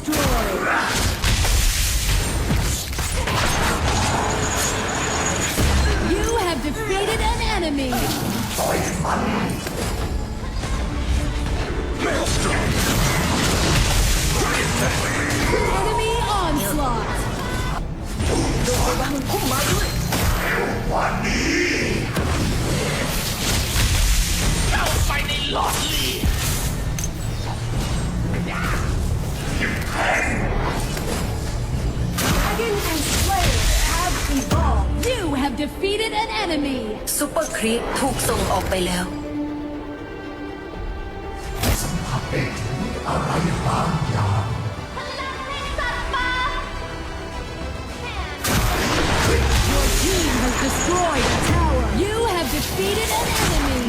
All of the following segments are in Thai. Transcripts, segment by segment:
destroyed. Destroyed a tower. You have defeated an enemy.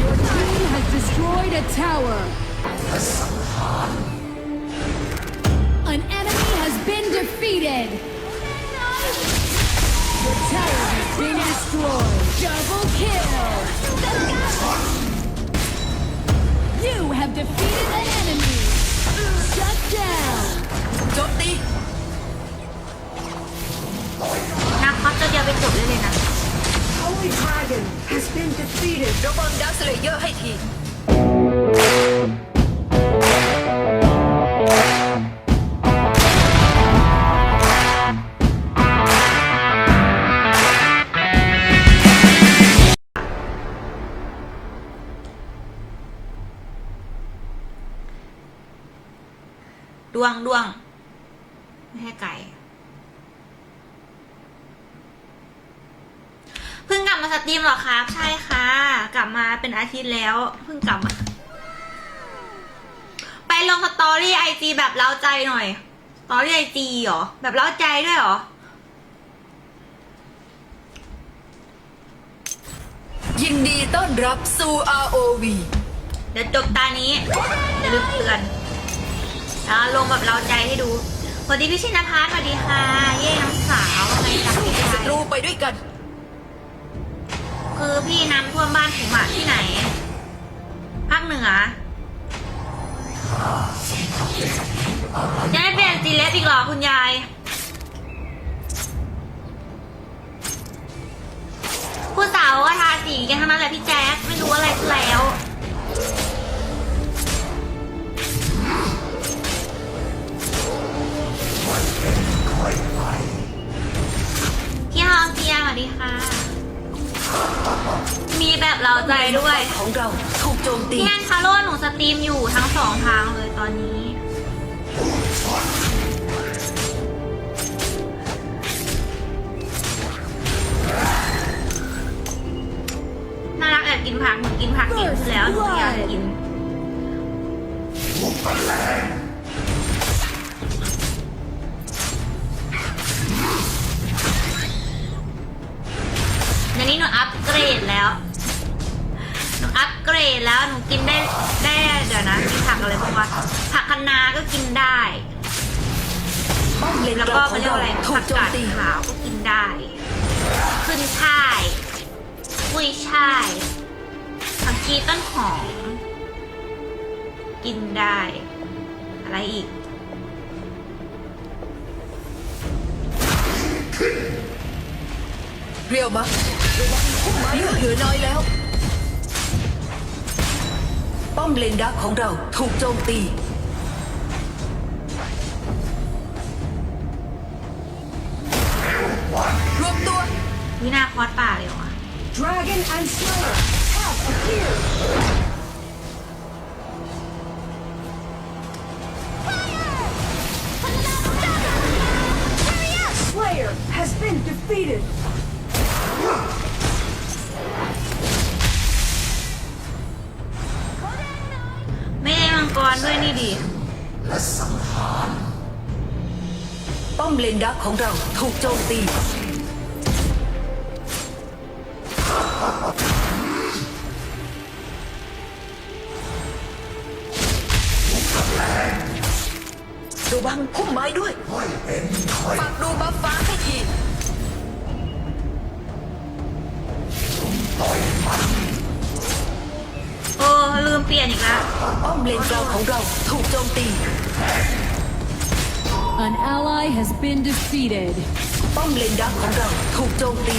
Your team has destroyed a tower. An enemy has been defeated. Your tower has been destroyed. Double kill. You have defeated an enemy. Shut down. โจ Robon đã Slayer hay thì? Đuang đuang เพิ่งกลับมาสตรีมเหรอครับ ใช่ค่ะ กลับมาเป็นอาทิตย์แล้ว เพิ่งกลับมาไปลงสตอรี่ไอจีแบบเล้าใจหน่อยสตอรี่ไอจีเหรอ แบบเล้าใจด้วยเหรอ ยินดีต้อนรับสู่ ROV เดี๋ยวจบตานี้จะลืมเตือนแล้วลงแบบเราใจให้ดูสวัสดีพี่ชินพัฒน์สวัสดีค่ะ เย่น้องสาวอะไรจากพี่ชาศัยตรูไปด้วยกัน คือพี่น้ำท่วมบ้านผมอะที่ไหน ภาคเหนือยังไม่เปลี่ยนสีเล็บอีกเหรอคุณยาย ผู้สาวก็ทาสีกันทั้งนั้นแหละพี่แจ๊คไม่รู้อะไรแล้วพี่ฮองเจียสวัสดีค่ะ แบบเราใจด้วยของเราถูกโจมตีพี่แอนคาโร่หนูสตรีมอยู่ทั้งสองทางเลยตอนนี้น่ารักแอบกินผักหนูกินผักเก่งขึ้นแล้วหนูไม่อยากกินเดี๋ยวนี้หนูอัปเกรดแล้วหนูอัป เกรดแล้วหนูกินได้ได้เดี๋ยวนะมีผักอะไรบ้างวะผักคะน้าก็กินได้แล้วก็มันเรียกอะไรผักกาดขาวก็กินได้ ขึ้นช่ายกุ้ยช่ายผักชีต้นหอมกินได้ อะไรอีกเรียวมาระวังพุ่มไม้เลือดเหลือน้อยแล้ว ป้อมเลนดักของเราถูกโจมตี รวมตัว วินาคอสป่าเลยเหรอวะ Dragon and Slayer have appeared. Slayer has been defeated. มังกรด้วยนี่ดิป้อมเลนดักของเราถูกโจมตีระวังพุ่มไม้ด้วยฝากดูบัฟ นอีกแล้วป้อมเลนกลางของเราถูกโจมตี An ally has been defeated. ป้อมเลนดักของเราถูกโจมตี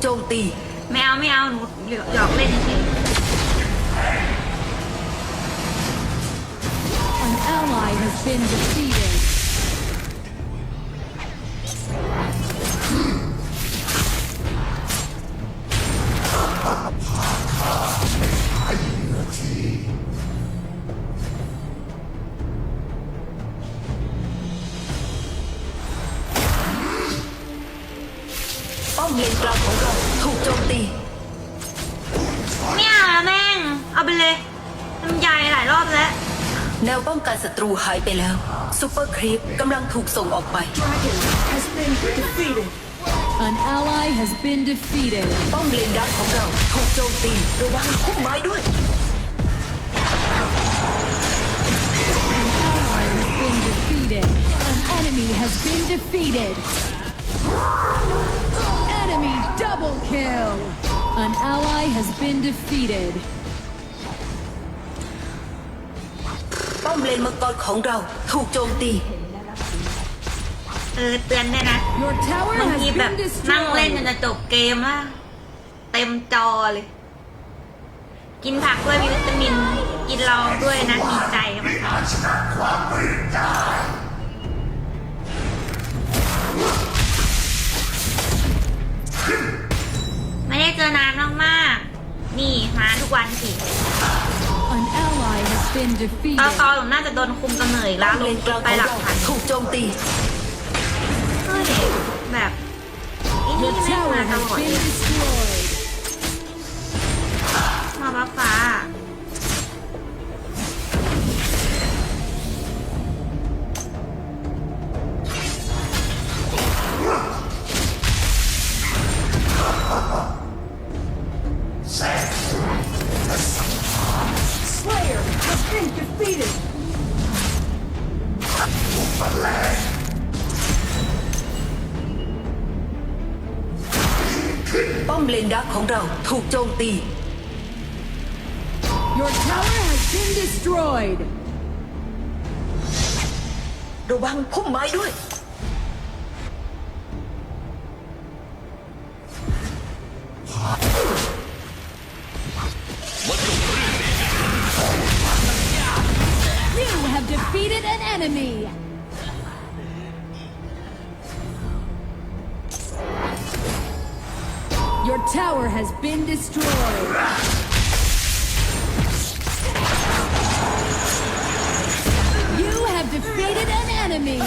โจมตี ไม่เอาไม่เอาหนูหยอกเล่นเฉย An ally has been defeated. ศัตรูหายไปแล้วซูเปอร์ครีปกำลังถูกส่งออกไป Dragon has been defeated. An ally has been defeated. ป้อมเลนดักของเราถูกโจมตีระวังพุ่มไม้ด้วย Ally has been defeated. An enemy has been defeated. Enemy double kill. An ally has been defeated. มเลนมังกรของเรา ถูกโจมตี เออเตือนด้วยนะ Your tower บาง has ทีแบบ been นั่งเล่นจ destroyed. นจะจบเกมละเต็มจอเลย กินผักด้วยมีวิตามิน กินรองด้วยนะมีใจมากอาชนะความมืดได้ไม่ได้เจอนานมากๆ นี่มาทุกวันสิ An ally has been ต defeated. อนตอนน่าจะโดนคุมกำเนิดแล้วลเลงไปหลักฐาพันถูกโจมตีเฮ้ยแบบไอ้ Your นี่แม่ง tower มาต has ลอด been destroyed. มาบ้าฟ้า ถูกโจมตี Your tower has been destroyed. has been destroyed. You have defeated an enemy!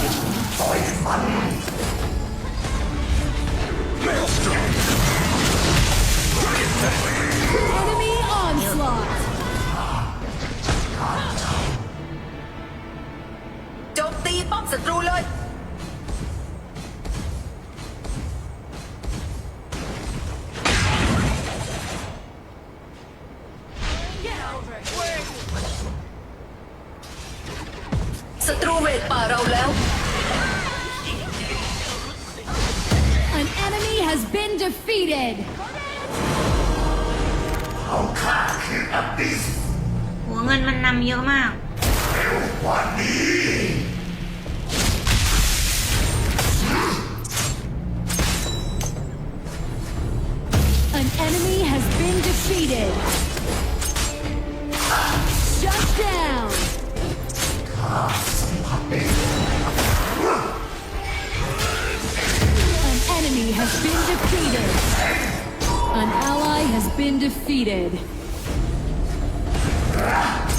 หัวเงินมันนำเยอะมากเร็วกว่านี้ An enemy has been defeated. Shut down. สัมผัสได้ An enemy has been defeated. An ally has been defeated. Ah!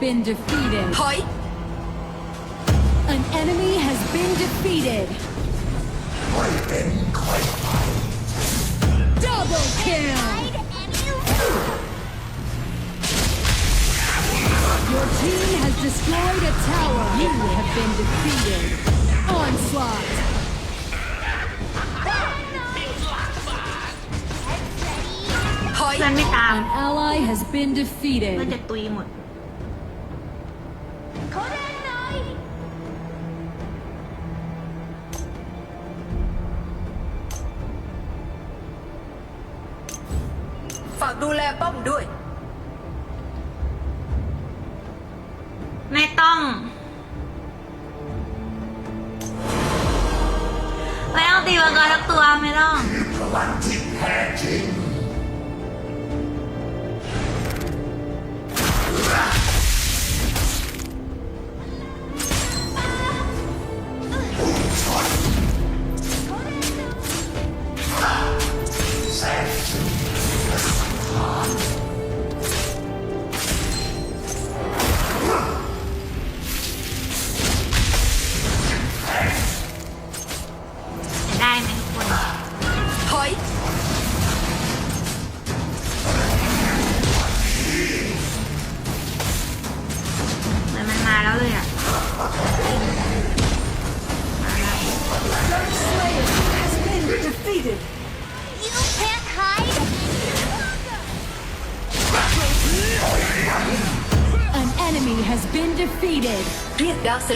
been defeated. Hi. An enemy has been defeated. Been. Double kill. Your team has destroyed a tower. You have been defeated. Onslaught. An has been defeated. จะตุยหมด ฝากดูแลป้อมด้วย ไม่ต้อง ไม่ต้องตีมังกรทักตัวไม่ต้อง พลังที่แท้จริง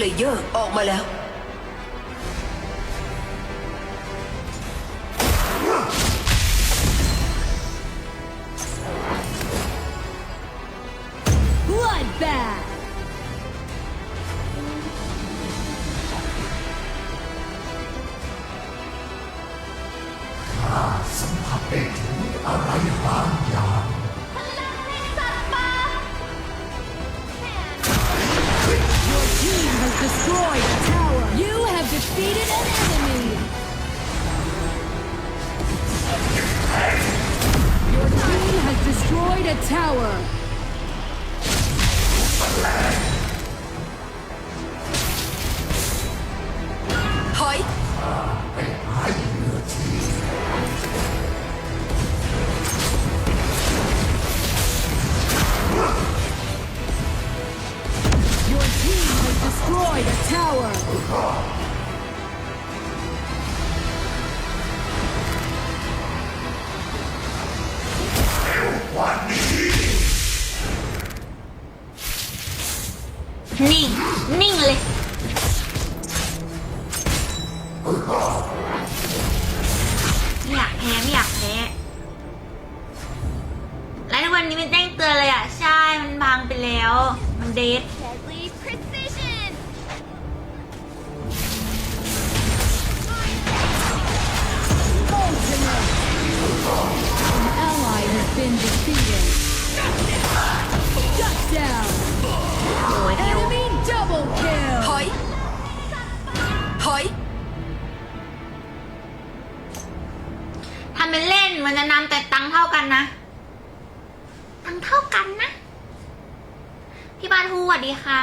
เรียกดาร์คสเลเยอร์ออกมาแล้ว been defeated. Shut down. โอ้ยเดียว Enemy double ถ kill. อย ถอย ทำเป็นเล่นมันจะนำแต่ตังค์เท่ากันนะ ตังค์เท่ากันนะ พี่บานฮูสวัสดีค่ะ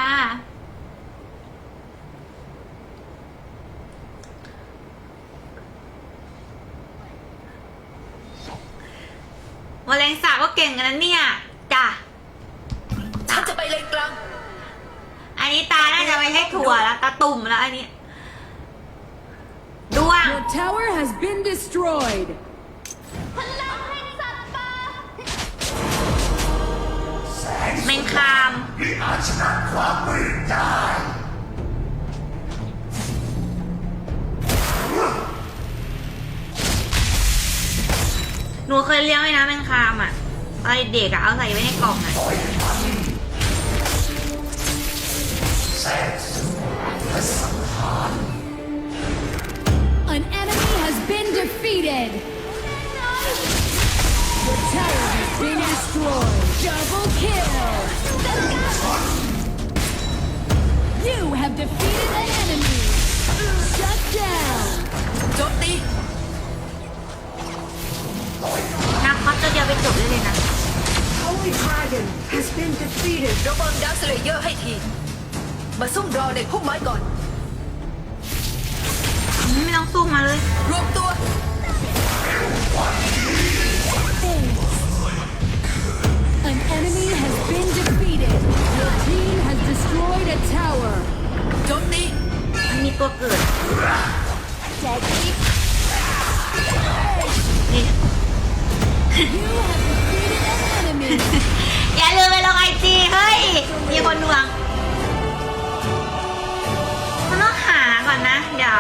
มแมลงสาบก็เก่งกันนะเนี่ยจ้ะฉันจะไปเลนกลางอันนี้ตาน่าจะไม่ใช่ถั่วแล้วตาตุ่มแล้วอันนี้ด้วง Your tower has been destroyed. hungry die! หนูเคยเลี้ยงไว้นะแมงคามอ่ะตอนเด็กอะเอาใส่ไว้ในกล่องอ่ะ Boy, An enemy has been defeated. The tower has been destroyed. Double kill. defeated an enemy. Shut down. โจมตีนักพัดตัวเดียวไปจบได้เลยนะ Holy Dragon has been defeated. ระวังดาวสเลเยอร์ให้ที มาซุ่มรอในพุ่มไม้ก่อน ไม่ต้องสู้มาเลย รวมตัว An enemy has been defeated. Your team has destroyed a tower. โจมตีมันมีตัวเกิดนี่ You have defeated an enemy. อย่าลืมไปลงไอจีเฮ้ย มีคนดวงมันต้องหาก่อนนะ เดี๋ยว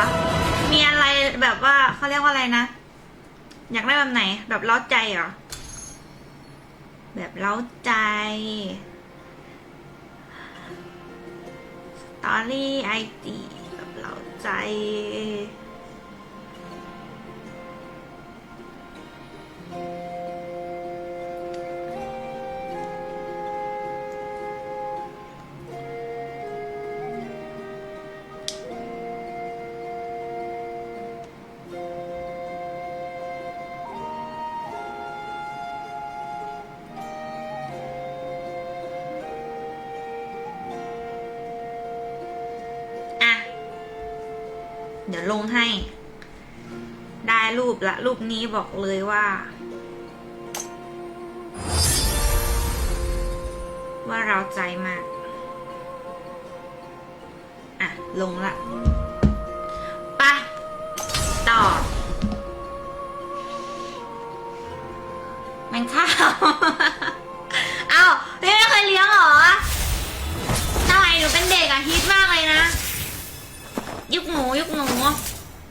มีอะไรแบบว่าเขาเรียกว่าอะไรนะ อยากได้แบบไหน แบบเล้าใจเหรอ แบบเล้าใจสตอรี่ไอจี 在 ดี๋ยวลงให้ ได้รูปละ รูปนี้บอกเลยว่า ว่าเราใจมาก อะ ลงละไปะต่อแมงข้าวเอ้าพี่ไม่เคยเลี้ยงหรอสมัยหนูเป็นเด็กอะฮิตมากเลยนะ ยุกหนูยุกหนู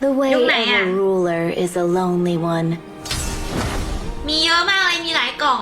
The way Lúc of này à? a ruler is a lonely one. มีเยอะมากเลย มีหลายกล่อง